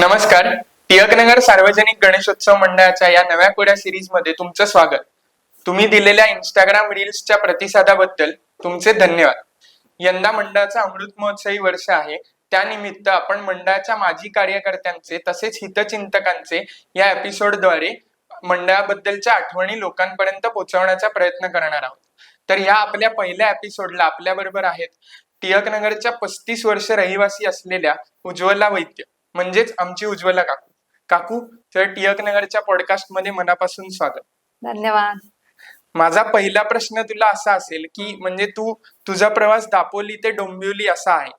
नमस्कार. टिळकनगर सार्वजनिक गणेशोत्सव मंडळाच्या या नव्या कोड्या सिरीजमध्ये तुमचं स्वागत. तुम्ही दिलेल्या इंस्टाग्राम रील्सच्या प्रतिसादाबद्दल तुमचे धन्यवाद. यंदा मंडळाचा अमृत महोत्सवी वर्ष आहे. त्यानिमित्त आपण मंडळाच्या माजी कार्यकर्त्यांचे तसेच हितचिंतकांचे या एपिसोडद्वारे मंडळाबद्दलच्या आठवणी लोकांपर्यंत पोहोचवण्याचा प्रयत्न करणार आहोत. तर या आपल्या पहिल्या एपिसोडला आपल्या बरोबर आहेत टिळकनगरच्या पस्तीस वर्ष रहिवासी असलेल्या उज्ज्वला वैद्य. म्हणजेच आमची उज्ज्वला काकू. काकू तर टिळकनगरच्या पॉडकास्टमध्ये मनापासून स्वागत. धन्यवाद. माझा पहिला प्रश्न तुला असा असेल की म्हणजे तू तुझा प्रवास दापोली ते डोंबिवली असा आहे.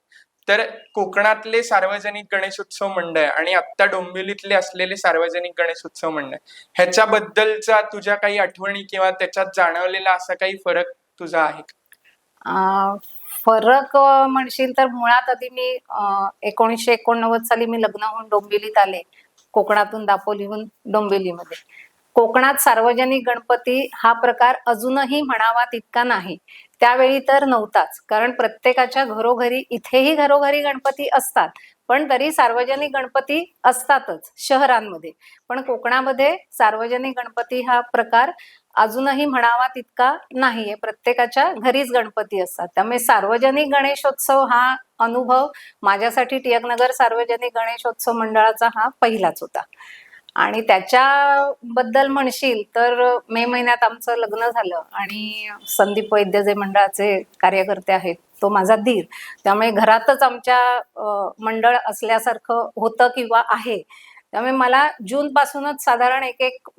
तर कोकणातले सार्वजनिक गणेशोत्सव मंडळ आणि आत्ता डोंबिवलीतले असलेले सार्वजनिक गणेशोत्सव मंडळ ह्याच्याबद्दलचा तुझ्या काही आठवणी किंवा त्याच्यात जाणवलेला असा काही फरक तुझा आहे फरक म्हणशील तर मुळात आधी मी अं, एकोणीसशे एकोणनव्वद साली मी लग्न होऊन डोंबिवलीत आले. कोकणातून दापोलीहून डोंबिवलीमध्ये. कोकणात सार्वजनिक गणपती हा प्रकार अजूनही म्हणावा तितका नाही. त्यावेळी तर नव्हताच. कारण प्रत्येकाच्या घरोघरी इथेही घरोघरी गणपती असतात. पण तरी सार्वजनिक गणपती असतातच शहरांमध्ये. पण कोकणामध्ये सार्वजनिक गणपती हा प्रकार अजूनही म्हणावा तितका नाहीये. प्रत्येकाच्या घरीच गणपती असतात. त्यामुळे सार्वजनिक गणेशोत्सव हा अनुभव माझ्यासाठी टिळकनगर सार्वजनिक गणेशोत्सव मंडळाचा हा पहिलाच होता. आणि त्याच्याबद्दल म्हणशील तर मे महिन्यात आमचं लग्न झालं आणि संदीप वैद्य जे मंडळाचे कार्यकर्ते आहेत तो माझा दीर. त्यामुळे घरातच आमच्या मंडळ असल्यासारखं होतं किंवा आहे. त्यामुळे मला जून पासूनच साधारण एक एक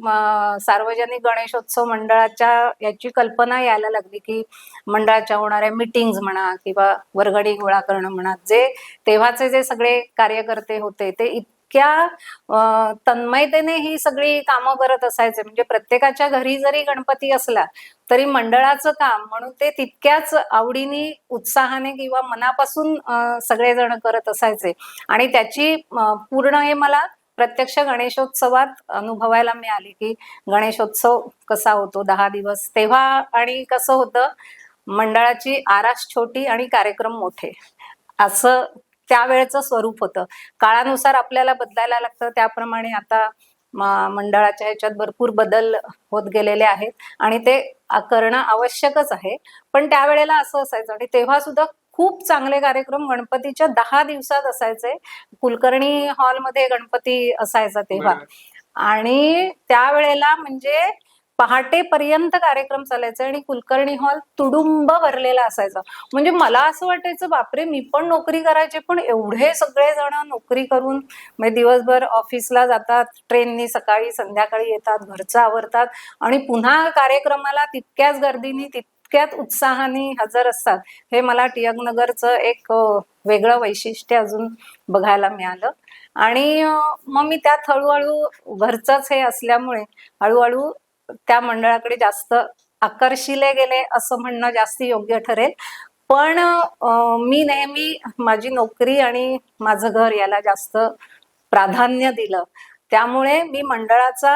सार्वजनिक गणेशोत्सव मंडळाच्या याची कल्पना यायला लागली की मंडळाच्या होणाऱ्या मिटिंग्स म्हणा किंवा वर्गणी गोळा करणं म्हणा जे तेव्हाचे जे सगळे कार्यकर्ते होते ते इतक्या तन्मयतेने ही सगळी कामं करत असायचे. म्हणजे प्रत्येकाच्या घरी जरी गणपती असला तरी मंडळाचं काम म्हणून ते तितक्याच आवडीने उत्साहाने किंवा मनापासून सगळेजण करत असायचे. आणि त्याची पूर्ण हे मला प्रत्यक्ष गणेशोत्सवात अनुभवायला मिळाली की गणेशोत्सव कसा होतो दहा दिवस तेव्हा आणि कसं होतं मंडळाची आरास छोटी आणि कार्यक्रम मोठे. असं त्यावेळेचं स्वरूप होतं. काळानुसार आपल्याला बदलायला लागतं. त्याप्रमाणे आता मंडळाच्या ह्याच्यात भरपूर बदल होत गेलेले आहेत. आणि ते करणं आवश्यकच आहे. पण त्यावेळेला असं असायचं आणि तेव्हा सुद्धा खूप चांगले कार्यक्रम गणपतीच्या दहा दिवसात असायचे. कुलकर्णी हॉलमध्ये गणपती असायचा तेव्हा. आणि त्यावेळेला म्हणजे पहाटेपर्यंत कार्यक्रम चालायचा आणि कुलकर्णी हॉल तुडुंब भरलेला असायचा. म्हणजे मला असं वाटायचं बापरे मी पण नोकरी करायचे पण एवढे सगळे जण नोकरी करून म्हणजे दिवसभर ऑफिसला जातात ट्रेननी सकाळी संध्याकाळी येतात घरचं आवरतात आणि पुन्हा कार्यक्रमाला तितक्याच गर्दीनी तितक्यात उत्साहाने हजर असतात. हे मला टिळकनगरचं एक वेगळं वैशिष्ट्य अजून बघायला मिळालं. आणि मग मी त्यात हळूहळू घरचंच हे असल्यामुळे हळूहळू त्या मंडळाकडे जास्त आकर्षिले गेले असं म्हणणं जास्त योग्य ठरेल. पण मी नेहमी माझी नोकरी आणि माझं घर याला जास्त प्राधान्य दिलं. त्यामुळे मी मंडळाचा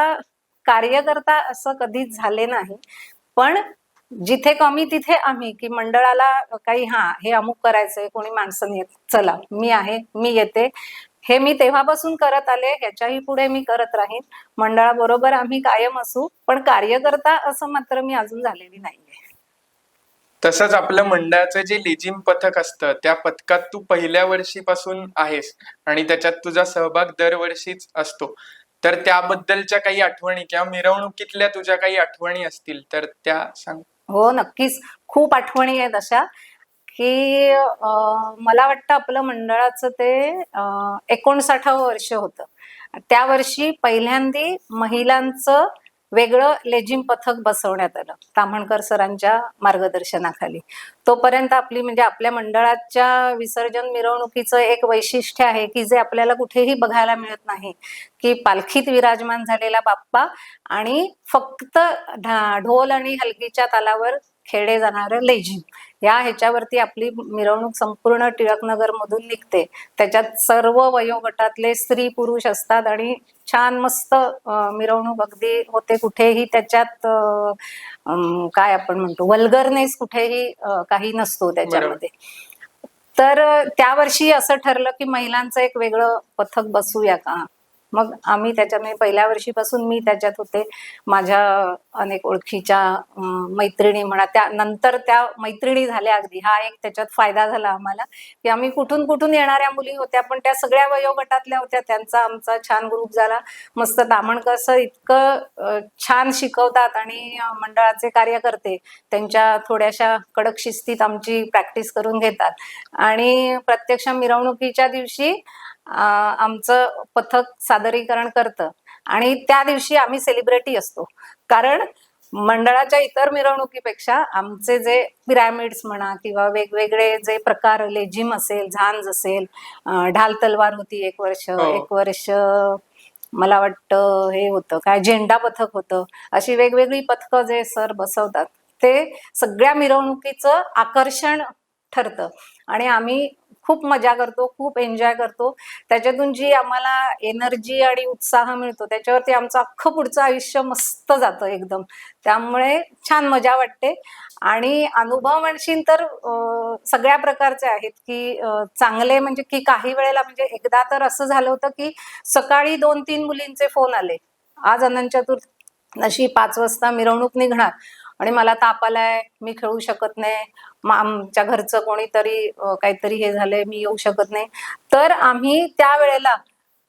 कार्यकर्ता असं कधीच झाले नाही. पण जिथे कमी तिथे आम्ही की मंडळाला काही हा हे अमुक करायचंय कोणी माणसं येत चला मी आहे मी येते. हे मी तेव्हापासून करत आले ह्याच्याही पुढे मी करत राहीन. मंडळाबरोबर आम्ही कायम असू पण कार्यकर्ता असं मात्र मी अजून झालेली नाहीये. तसंच आपलं मंडळाचं जे लेझिम पथक असतं त्या पथकात तू पहिल्या वर्षीपासून आहेस आणि त्याच्यात तुझा सहभाग दरवर्षीच असतो. तर त्याबद्दलच्या काही आठवणी किंवा मिरवणुकीतल्या तुझ्या काही आठवणी असतील तर त्या सांग. हो नक्कीच. खूप आठवणी आहेत अशा. की मला वाटतं आपलं मंडळाचं ते एकोणसाठावं वर्ष होतं. त्या वर्षी पहिल्यांदी महिलांचं वेगळं लेझिम पथक बसवण्यात आलं ताम्हणकर सरांच्या मार्गदर्शनाखाली. तोपर्यंत आपली म्हणजे आपल्या मंडळाच्या विसर्जन मिरवणुकीचं एक वैशिष्ट्य आहे की जे आपल्याला कुठेही बघायला मिळत नाही की पालखीत विराजमान झालेला बाप्पा आणि फक्त ढोल आणि हलकीच्या तालावर खेळे जाणारं लेझिम या ह्याच्यावरती आपली मिरवणूक संपूर्ण टिळकनगर मधून निघते. त्याच्यात सर्व वयोगटातले स्त्री पुरुष असतात आणि छान मस्त मिरवणूक अगदी होते कुठेही. त्याच्यात काय आपण म्हणतो वल्गरनेस कुठेही काही नसतो त्याच्यामध्ये. तर त्या वर्षी असं ठरलं की महिलांचं एक वेगळं पथक बसूया का? मग आम्ही त्याच्यामध्ये पहिल्या वर्षीपासून मी त्याच्यात होते. माझ्या अनेक ओळखीच्या मैत्रिणी म्हणा त्या नंतर त्या मैत्रिणी झाल्या अगदी. हा एक त्याच्यात फायदा झाला आम्हाला की आम्ही कुठून कुठून येणाऱ्या मुली होत्या पण त्या सगळ्या वयोगटातल्या होत्या. त्यांचा आमचा छान ग्रुप झाला. मस्त दामणकर सर इतकं छान शिकवतात आणि मंडळाचे कार्यकर्ते त्यांच्या थोड्याशा कडक शिस्तीत आमची प्रॅक्टिस करून घेतात. आणि प्रत्यक्ष मिरवणुकीच्या दिवशी आमचं पथक सादरीकरण करतं. आणि त्या दिवशी आम्ही सेलिब्रिटी असतो. कारण मंडळाच्या इतर मिरवणुकीपेक्षा आमचे जे पिरॅमिड्स म्हणा किंवा वेगवेगळे जे प्रकार लेझिम असेल झांज असेल ढाल तलवार होती एक वर्ष हो. एक वर्ष मला वाटतं हे होतं काय झेंडा पथक होतं अशी वेगवेगळी पथकं जे सर बसवतात ते सगळ्या मिरवणुकीचं आकर्षण ठरतं आणि आम्ही खूप मजा करतो खूप एन्जॉय करतो. त्याच्यातून जी आम्हाला एनर्जी आणि उत्साह मिळतो त्याच्यावरती आमचं अख्खं पुढचं आयुष्य मस्त जातं एकदम. त्यामुळे छान मजा वाटते. आणि अनुभव म्हणशील तर सगळ्या प्रकारचे आहेत की चांगले म्हणजे की काही वेळेला म्हणजे एकदा तर असं झालं होतं की सकाळी दोन तीन मुलींचे फोन आले. आज अनंत चतुर्थ अशी पाच वाजता मिरवणूक निघणार. आणि मला ताप आलाय मी खेळू शकत नाही. आमच्या घरचं कोणीतरी काहीतरी हे झालंय मी येऊ शकत नाही. तर आम्ही त्या वेळेला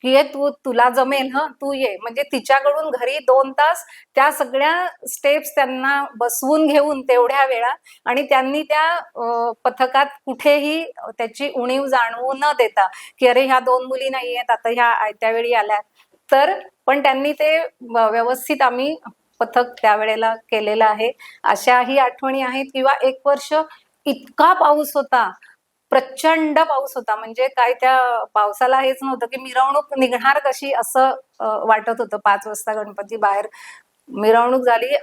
की तू तुला जमेल ह तू ये. म्हणजे तिच्याकडून घरी दोन तास त्या सगळ्या स्टेप्स त्यांना बसवून घेऊन तेवढ्या वेळा आणि त्यांनी त्या पथकात कुठेही त्याची उणीव जाणवू न देता की अरे ह्या दोन मुली नाही आहेत आता ह्या आयत्यावेळी आल्यात तर पण त्यांनी ते व्यवस्थित आम्ही पथक त्यावेळेला केलेलं आहे. अशाही आठवणी आहेत किंवा एक वर्ष इतका पाऊस होता प्रचंड पाऊस होता. म्हणजे काय त्या पावसाला हेच नव्हतं की मिरवणूक निघणार कशी असं वाटत होतं. पाच वाजता गणपती बाहेर मिरवणूक झाली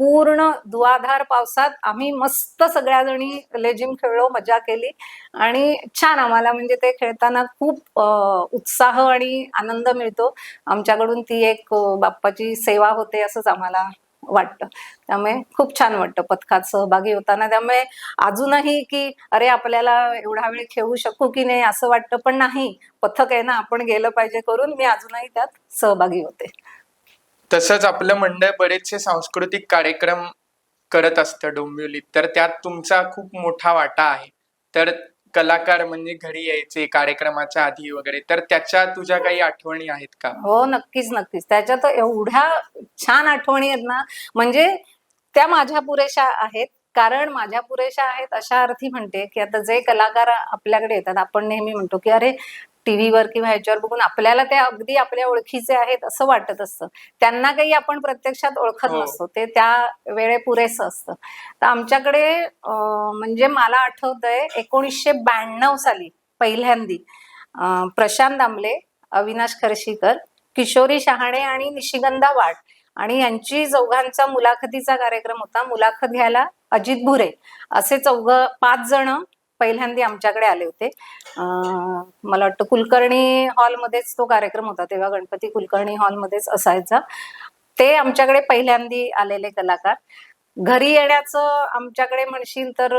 पूर्ण दुआधार पावसात आम्ही मस्त सगळ्या जणी लेझिम खेळलो मजा केली. आणि छान आम्हाला म्हणजे ते खेळताना खूप उत्साह आणि आनंद मिळतो. आमच्याकडून ती एक बाप्पाची सेवा होते असंच आम्हाला वाटतं. त्यामुळे खूप छान वाटतं पथकात सहभागी होताना. त्यामुळे अजूनही की अरे आपल्याला एवढा वेळ खेळू शकू की नाही असं वाटतं पण नाही. पथक आहे ना आपण गेलं पाहिजे करून मी अजूनही त्यात सहभागी होते. तसंच आपलं मंडळ बरेचसे सांस्कृतिक कार्यक्रम करत असतं डोंबिवलीत. तर त्यात तुमचा खूप मोठा वाटा आहे. तर कलाकार म्हणजे घरी यायचे कार्यक्रमाच्या आधी वगैरे. तर त्याच्या तुझ्या काही आठवणी आहेत का? हो नक्कीच नक्कीच. त्याच्यात एवढ्या छान आठवणी आहेत ना. म्हणजे त्या माझ्या पुरेशा आहेत. कारण माझ्या पुरेशा आहेत अशा अर्थी म्हणते की आता जे कलाकार आपल्याकडे येतात आपण नेहमी म्हणतो की अरे टीव्हीवर किंवा ह्याच्यावर बघून आपल्याला ते अगदी आपल्या ओळखीचे आहेत असं वाटत असतं. त्यांना काही आपण प्रत्यक्षात ओळखत हो. नसतो. ते त्या वेळे पुरेसं असतं. तर आमच्याकडे म्हणजे मला आठवतंय एकोणीसशे ब्याण्णव साली पहिल्यांदी प्रशांत दामले अविनाश खर्शीकर किशोरी शहाणे आणि निशिगंधा वाट आणि यांची चौघांचा मुलाखतीचा कार्यक्रम होता. मुलाखत घ्यायला अजित भुरे असे चौघ पाच जण पहिल्यांदी आमच्याकडे आले होते. मला वाटतं कुलकर्णी हॉलमध्येच तो कार्यक्रम होता तेव्हा गणपती कुलकर्णी हॉलमध्येच असायचा. ते आमच्याकडे पहिल्यांदी आलेले कलाकार. घरी येण्याचं आमच्याकडे म्हणशील तर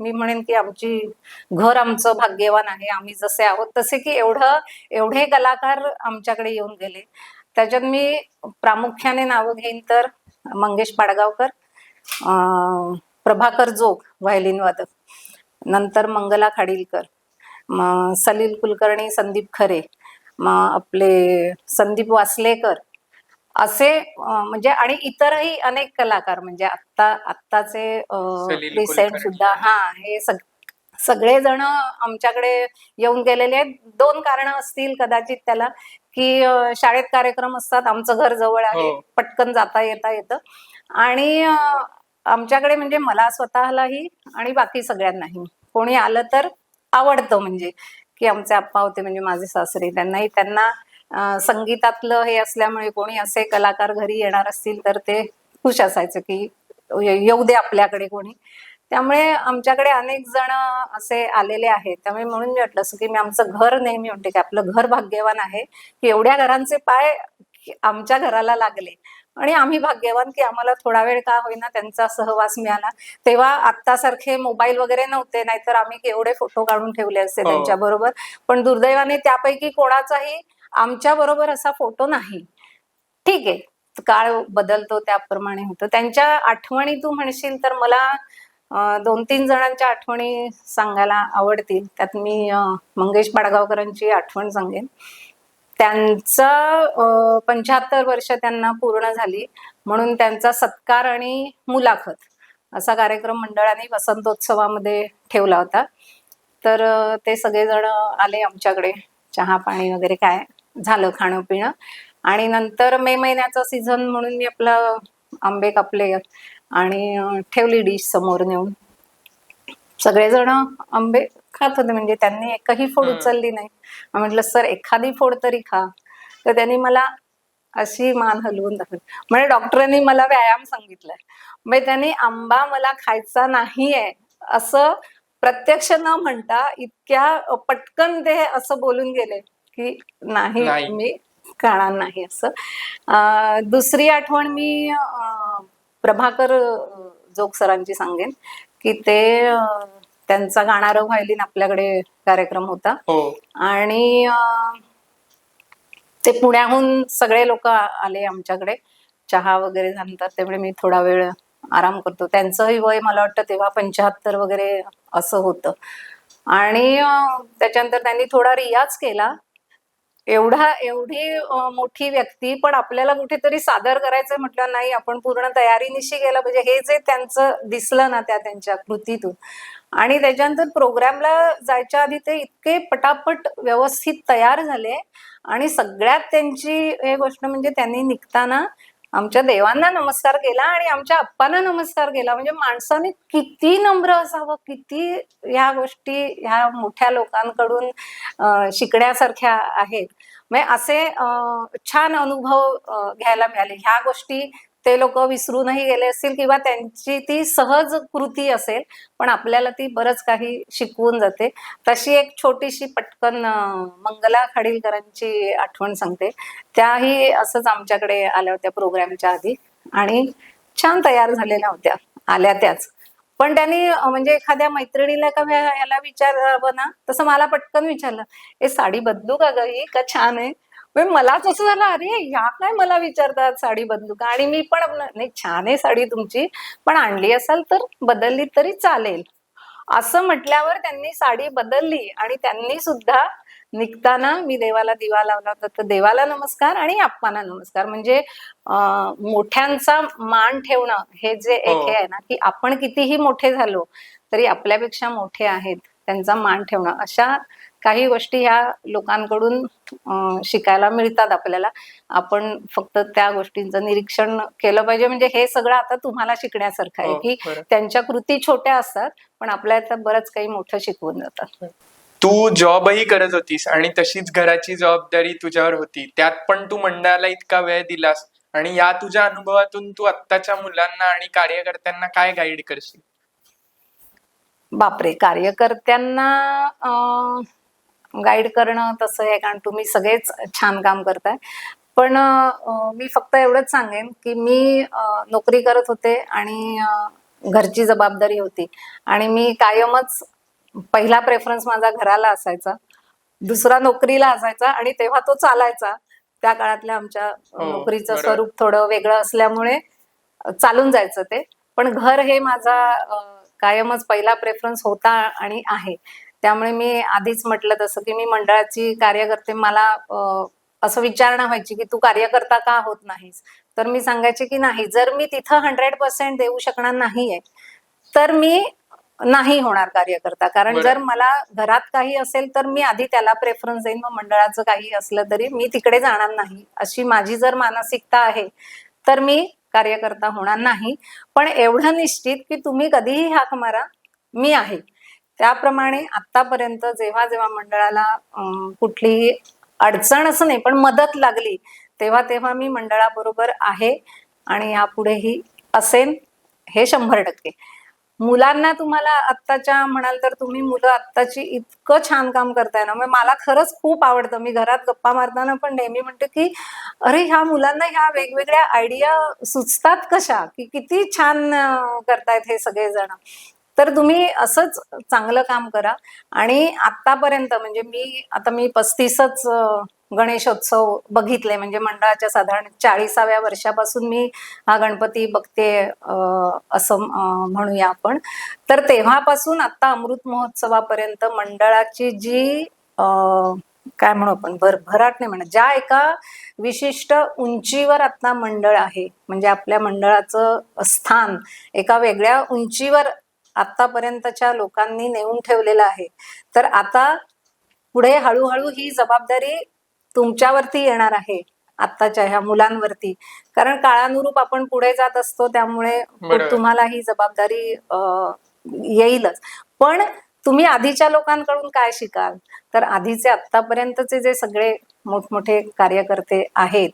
मी म्हणेन की आमची घर आमचं भाग्यवान आहे. आम्ही जसे आहोत तसे की एवढं एवढे कलाकार आमच्याकडे येऊन गेले. त्याच्यात मी प्रामुख्याने नावं घेईन तर मंगेश पाडगावकर प्रभाकर जोग व्हायलिन वादक. नंतर मंगला खाडीलकर मग सलील कुलकर्णी संदीप खरे मग आपले संदीप वासलेकर असे म्हणजे आणि इतरही अनेक कलाकार म्हणजे आत्ता आत्ताचे रिसेंट. सुद्धा हा हे सग सगळे जण आमच्याकडे येऊन गेलेले आहेत दोन कारण असतील कदाचित त्याला की शाळेत कार्यक्रम असतात आमचं घर जवळ आहे हो. पटकन जाता येता येतं आणि आमच्याकडे म्हणजे मला स्वतःलाही आणि बाकी सगळ्यांनाही. कोणी आलं तर आवडतं म्हणजे की आमचे आप्पा होते म्हणजे माझे सासरे. त्यांनाही त्यांना संगीतातलं हे असल्यामुळे कोणी असे कलाकार घरी येणार असतील तर ते खुश असायचं की येऊ दे आपल्याकडे कोणी. त्यामुळे आमच्याकडे अनेक जण असे आलेले आहेत. त्यामुळे म्हणून मी म्हटलं असं की मी आमचं घर नेहमी म्हणते की आपलं घर भाग्यवान आहे की एवढ्या घरांचे पाय आमच्या घराला लागले. आणि आम्ही भाग्यवान की आम्हाला थोडा वेळ का होईना त्यांचा सहवास मिळाला. तेव्हा आत्तासारखे मोबाईल वगैरे नव्हते नाहीतर आम्ही केवढे फोटो काढून ठेवले असते हो. त्यांच्या बरोबर. पण दुर्दैवाने त्यापैकी कोणाचाही आमच्या बरोबर असा फोटो नाही. ठीक आहे. काळ बदलतो त्याप्रमाणे होतं. त्यांच्या आठवणी तू म्हणशील तर मला दोन तीन जणांच्या आठवणी सांगायला आवडतील. त्यात मी मंगेश पाडगावकरांची आठवण सांगेन. त्यांचं पंच्याहत्तर वर्ष त्यांना पूर्ण झाली. म्हणून त्यांचा सत्कार आणि मुलाखत असा कार्यक्रम मंडळाने वसंतोत्सवामध्ये ठेवला होता. तर ते सगळेजण आले आमच्याकडे. चहा पाणी वगैरे काय झालं खाणं पिणं. आणि नंतर मे महिन्याचा सीझन म्हणून मी आपलं आंबे कापले आणि ठेवली डिश समोर नेऊन. सगळेजण आंबे खात होते म्हणजे त्यांनी एकही फोड. उचलली नाही. म्हटलं सर एखादी फोड तरी खा. तर त्यांनी मला अशी मान हलवून दाखवली. म्हणजे डॉक्टरांनी मला व्यायाम सांगितलाय. म्हणजे त्यांनी आंबा मला खायचा नाहीये. असं प्रत्यक्ष न म्हणता इतक्या पटकन ते असं बोलून गेले की नाही. मी खाणार नाही असं. दुसरी आठवण मी प्रभाकर जोग सरांची सांगेन की ते त्यांचा गाणारं व्हायलिन आपल्याकडे कार्यक्रम होता. हो. आणि ते पुण्याहून सगळे लोक आले आमच्याकडे. चहा वगैरे झाल्यानंतर त्यामुळे मी थोडा वेळ आराम करतो. त्यांचंही वय मला वाटतं तेव्हा पंच्याहत्तर वगैरे असं होतं. आणि त्याच्यानंतर त्यांनी थोडा रियाज केला. एवढा एवढी मोठी व्यक्ती पण आपल्याला कुठेतरी सादर करायचं म्हटलं नाही आपण पूर्ण तयारीनिशी गेलं. पाहिजे हे जे त्यांचं दिसलं ना त्या त्यांच्या कृतीतून आणि त्याच्यानंतर प्रोग्रामला जायच्या आधी ते इतके पटापट व्यवस्थित तयार झाले आणि सगळ्यात त्यांची हे गोष्ट म्हणजे त्यांनी निघताना आमच्या देवांना नमस्कार केला आणि आमच्या अप्पांना नमस्कार केला. म्हणजे माणसाने किती नम्र असावं किती ह्या गोष्टी ह्या मोठ्या लोकांकडून शिकण्यासारख्या आहेत. म्हणजे असे छान अनुभव घ्यायला मिळाले. ह्या गोष्टी ते लोक विसरूनही गेले असतील किंवा त्यांची ती सहज कृती असेल पण आपल्याला ती बरंच काही शिकवून जाते. तशी एक छोटीशी पटकन मंगला खाडीलकरांची आठवण सांगते. त्याही असंच आमच्याकडे आल्या होत्या प्रोग्रामच्या आधी आणि छान तयार झालेल्या होत्या आल्या त्याच. पण त्यांनी म्हणजे एखाद्या मैत्रिणीला का याला विचारावं ना तसं मला पटकन विचारलं हे साडी बदलू का ग ही? का छान आहे? मलाच असं झालं अरे ह्या काय मला विचारतात साडी बदलू का आणि मी पण नाही छान आहे साडी तुमची पण आणली असाल तर बदलली तरी चालेल. असं म्हटल्यावर त्यांनी साडी बदलली आणि त्यांनी सुद्धा निघताना मी देवाला दिवा लावला होता. तर देवाला नमस्कार आणि आप्पांना नमस्कार. म्हणजे मोठ्यांचा मान ठेवणं हे जे एक हो. हे आहे ना की आपण कितीही मोठे झालो तरी आपल्यापेक्षा मोठे आहेत त्यांचा मान ठेवणं. अशा काही गोष्टी ह्या लोकांकडून शिकायला मिळतात आपल्याला. आपण फक्त त्या गोष्टींचं निरीक्षण केलं पाहिजे. म्हणजे हे सगळं आता तुम्हाला शिकण्यासारखं आहे हो, की. त्यांच्या कृती छोट्या असतात पण आपल्याला बरंच काही मोठं शिकवून जातात. तू जॉबही करत होतीस आणि तशीच घराची जबाबदारी तुझ्यावर होती. त्यात पण तू मंडळाला इतका वेळ दिलास आणि या तुझ्या अनुभवातून तू आत्ताच्या मुलांना आणि कार्यकर्त्यांना काय गाईड करशील? बापरे! कार्यकर्त्यांना गाईड करणं तसं आहे कारण तुम्ही सगळेच छान काम करताय. पण मी फक्त एवढंच सांगेन की मी नोकरी करत होते आणि घरची जबाबदारी होती. आणि मी कायमच पहिला प्रेफरन्स माझा घराला असायचा. दुसरा नोकरीला असायचा आणि तेव्हा तो चालायचा. त्या काळातल्या आमच्या हो, नोकरीचं. स्वरूप थोडं वेगळं असल्यामुळे चालून जायचं ते. पण घर हे माझा कायमच पहिला प्रेफरन्स होता आणि आहे. त्यामुळे मी आधीच म्हटलं तसं की मी मंडळाची कार्यकर्ते मला असं विचारणा व्हायची की तू कार्यकर्ता का होत नाहीस? तर मी सांगायचे की नाही जर मी तिथं हंड्रेड पर्सेंट देऊ शकणार नाहीये तर मी नाही होणार कार्यकर्ता. कारण. जर मला घरात काही असेल तर मी आधी त्याला प्रेफरन्स देईन. मग मंडळाचं काही असलं तरी मी तिकडे जाणार नाही. अशी माझी जर मानसिकता आहे तर मी कार्यकर्ता होणार नाही. पण एवढं निश्चित की तुम्ही कधीही हाक मारा मी आहे. त्याप्रमाणे आतापर्यंत जेव्हा जेव्हा मंडळाला कुठलीही अडचण असं नाही पण मदत लागली तेव्हा तेव्हा मी मंडळाबरोबर आहे आणि यापुढेही असेन हे शंभर टक्के. मुलांना तुम्हाला आत्ताच्या म्हणाल तर तुम्ही मुलं आत्ताची इतकं छान काम करताय ना म्हणजे मला खरंच खूप आवडतं. मी घरात गप्पा मारताना पण नेहमी म्हणते की अरे ह्या मुलांना ह्या वेगवेगळ्या आयडिया सुचतात कशा? की किती छान करतायत हे सगळेजण. तर तुम्ही असंच चांगलं काम करा. आणि आतापर्यंत म्हणजे मी आता मी पस्तीसच गणेशोत्सव बघितले. म्हणजे मंडळाच्या साधारण चाळीसाव्या वर्षापासून मी हा गणपती बघते असं म्हणूया आपण. तर तेव्हापासून आता अमृत महोत्सवापर्यंत मंडळाची जी काय म्हणू आपण भर भराट नाही म्हणा ज्या एका विशिष्ट उंचीवर आता मंडळ आहे म्हणजे आपल्या मंडळाचं स्थान एका वेगळ्या उंचीवर आतापर्यंतच्या लोकांनी नेऊन ठेवलेलं आहे. तर आता पुढे हळूहळू ही जबाबदारी तुमच्यावरती येणार आहे आत्ताच्या ह्या मुलांवरती. कारण काळानुरूप आपण पुढे जात असतो त्यामुळे. तुम्हाला ही जबाबदारी येईलच. पण तुम्ही आधीच्या लोकांकडून काय शिकाल? तर आधीचे आतापर्यंतचे जे सगळे मोठमोठे कार्यकर्ते आहेत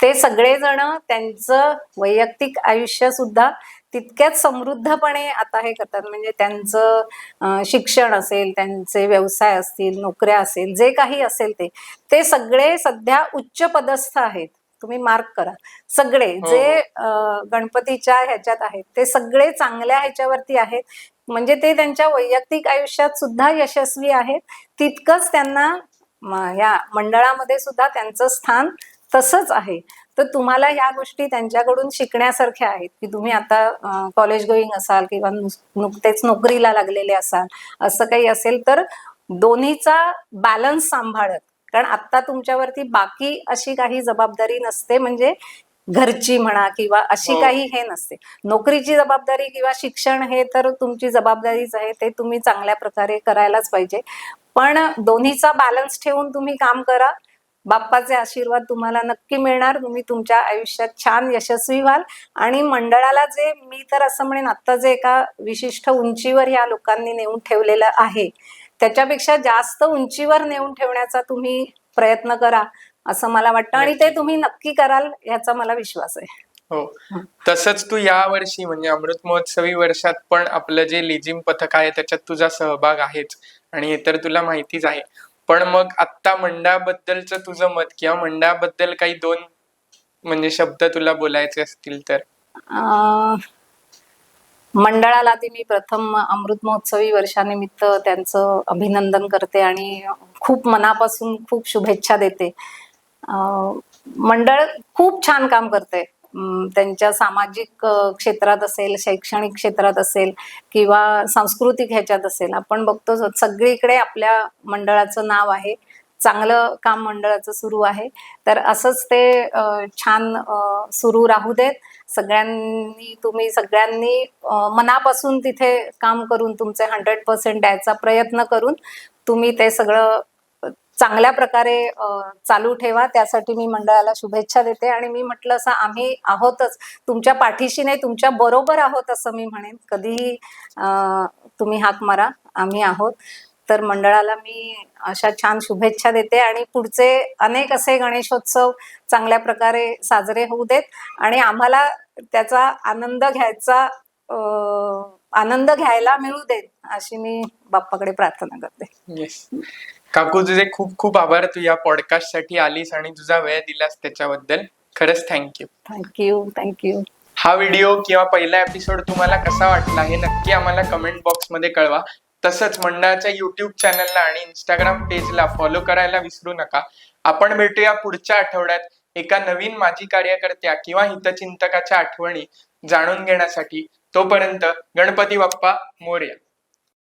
ते सगळेजण त्यांचं वैयक्तिक आयुष्य सुद्धा तितक्याच समृद्धपणे आता हे करतात. म्हणजे त्यांचं शिक्षण असेल त्यांचे व्यवसाय असतील नोकऱ्या असेल जे काही असेल ते ते सगळे सध्या उच्च पदस्थ आहेत. तुम्ही मार्क करा. सगळे हो. जे अं, गणपतीच्या ह्याच्यात आहेत ते सगळे चांगल्या ह्याच्यावरती आहेत. म्हणजे ते त्यांच्या वैयक्तिक आयुष्यात सुद्धा यशस्वी आहेत. तितकंच त्यांना या मंडळामध्ये सुद्धा त्यांचं स्थान तसंच आहे. तर तुम्हाला ह्या गोष्टी त्यांच्याकडून शिकण्यासारख्या आहेत की तुम्ही आता कॉलेज गोईंग असाल किंवा नुकतेच नोकरीला लागलेले असाल असं काही असेल तर दोन्हीचा बॅलन्स सांभाळत. कारण आता तुमच्यावरती बाकी अशी काही जबाबदारी नसते म्हणजे घरची म्हणा किंवा अशी हो. काही हे नसते. नोकरीची जबाबदारी किंवा शिक्षण हे तर तुमची जबाबदारीच आहे ते तुम्ही चांगल्या प्रकारे करायलाच पाहिजे. पण दोन्हीचा बॅलन्स ठेवून तुम्ही काम करा. बाप्पाचे आशीर्वाद तुम्हाला नक्की मिळणार. तुम्ही तुमच्या आयुष्यात छान यशस्वी व्हाल. आणि मंडळाला जे मी तर असं म्हणेन आता जे एका विशिष्ट उंचीवर या लोकांनी नेऊन ठेवलेलं आहे त्याच्यापेक्षा जास्त उंचीवर नेऊन ठेवण्याचा तुम्ही प्रयत्न करा असं मला वाटतं. आणि ते तुम्ही नक्की कराल याचा मला विश्वास आहे. हो. तसंच तू या वर्षी म्हणजे अमृत महोत्सवी वर्षात पण आपलं जे लिजिम पथक आहे त्याच्यात तुझा सहभाग आहेच. आणि हे तर तुला माहितीच आहे. पण मग आत्ता मंडळाबद्दलचं तुझं मत किंवा मंडळाबद्दल काही दोन म्हणजे शब्द तुला बोलायचे असतील तर? अं, मंडळाला ती मी प्रथम अमृत महोत्सवी वर्षानिमित्त त्यांचं अभिनंदन करते आणि खूप मनापासून खूप शुभेच्छा देते. अं, मंडळ खूप छान काम करते. त्यांच्या सामाजिक क्षेत्रात असेल शैक्षणिक क्षेत्रात असेल किंवा सांस्कृतिक ह्याच्यात असेल आपण बघतो सगळीकडे आपल्या मंडळाचं नाव आहे चांगलं काम मंडळाचं सुरू आहे. तर असंच ते छान सुरू राहू देत. सगळ्यांनी तुम्ही सगळ्यांनी मनापासून तिथे काम करून तुमचे हंड्रेड पर्सेंट द्यायचा प्रयत्न करून तुम्ही ते सगळं चांगल्या प्रकारे चालू ठेवा. त्यासाठी मी मंडळाला शुभेच्छा देते आणि मी म्हटलं असं आम्ही आहोतच. तुमच्या पाठीशी नाही तुमच्या बरोबर आहोत असं मी म्हणेन. कधीही तुम्ही हाक मारा. आम्ही आहोत. तर मंडळाला मी अशा छान शुभेच्छा देते आणि पुढचे अनेक असे गणेशोत्सव चांगल्या प्रकारे साजरे होऊ देत आणि आम्हाला त्याचा आनंद घ्यायचा आनंद घ्यायला मिळू देत अशी मी बाप्पाकडे प्रार्थना करते. Yes. काकू तुझे खूप खूप आभार. तू या पॉडकास्टसाठी आलीस आणि तुझा वेळ दिलास त्याच्याबद्दल. खरंच thank you thank you thank you हा व्हिडिओ किंवा पहिला एपिसोड तुम्हाला कसा वाटला हे नक्की आम्हाला कमेंट बॉक्समध्ये कळवा. तसंच मंडळाच्या युट्यूब चॅनलला आणि इंस्टाग्राम पेजला फॉलो करायला विसरू नका. आपण भेटूया पुढच्या आठवड्यात एका नवीन माजी कार्यकर्त्या किंवा हितचिंतकाच्या आठवणी जाणून घेण्यासाठी. तोपर्यंत गणपती बाप्पा मोरया.